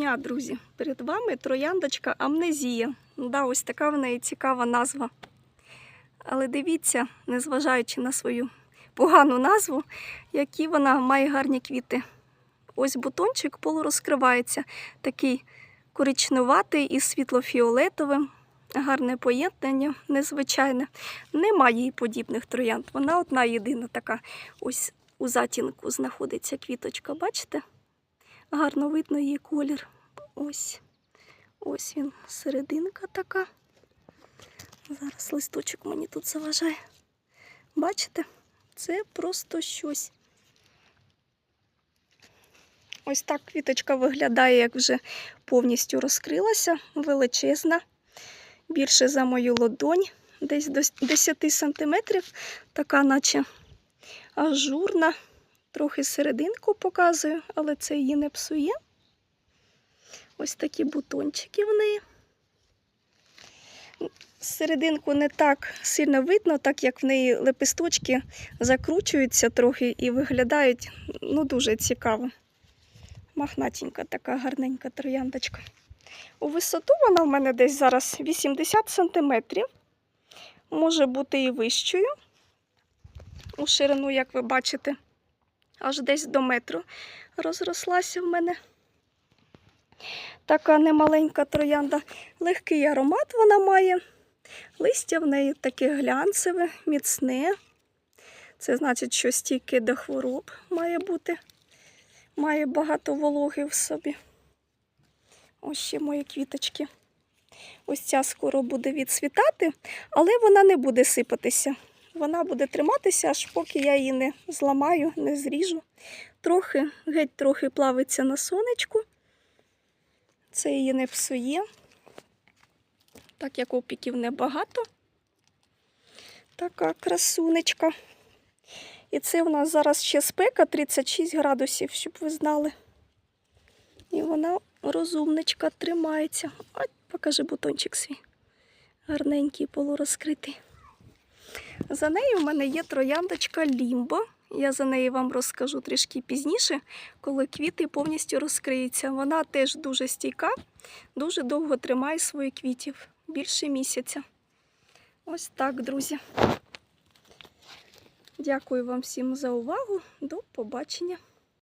дня, друзі! Перед вами трояндочка Амнезія. Да, ось така в неї цікава назва. Але дивіться, незважаючи на свою погану назву, які вона має гарні квіти. Ось бутончик полурозкривається, такий коричневатий із світлофіолетовим. Гарне поєднання, незвичайне. Немає їй подібних троянд. Вона одна єдина така. Ось у затінку знаходиться квіточка, бачите? Гарно видно її колір. Ось. Ось він, серединка така. Зараз листочок мені тут заважає. Бачите? Це просто щось. Ось так квіточка виглядає, як вже повністю розкрилася, величезна, більше за мою ладонь, десь до 10 сантиметрів, така наче ажурна. Трохи серединку показую, але це її не псує. Ось такі бутончики в неї. Серединку не так сильно видно, так як в неї лепесточки закручуються трохи і виглядають ну, дуже цікаво. Махнатенька така гарненька трояндочка. У висоту вона в мене десь зараз 80 см. Може бути і вищою. У ширину, як ви бачите, аж десь до метру розрослася в мене. Така немаленька троянда. Легкий аромат вона має. Листя в неї таке глянцеве, міцне. Це значить, що стійке до хвороб має бути. Має багато вологи в собі. Ось ще мої квіточки. Ось ця скоро буде відцвітати, але вона не буде сипатися. Вона буде триматися, аж поки я її не зламаю, не зріжу. Трохи, геть трохи плавиться на сонечку. Це її не псує. Так як опіків небагато. Така красунечка. І це в нас зараз ще спека 36 градусів, щоб ви знали. І вона розумничка тримається. Ой, покажи бутончик свій. Гарненький, полурозкритий. За нею в мене є трояндочка Лімбо. Я за неї вам розкажу трішки пізніше, коли квіти повністю розкриються. Вона теж дуже стійка, дуже довго тримає своїх квітів, більше місяця. Ось так, друзі. Дякую вам всім за увагу. До побачення.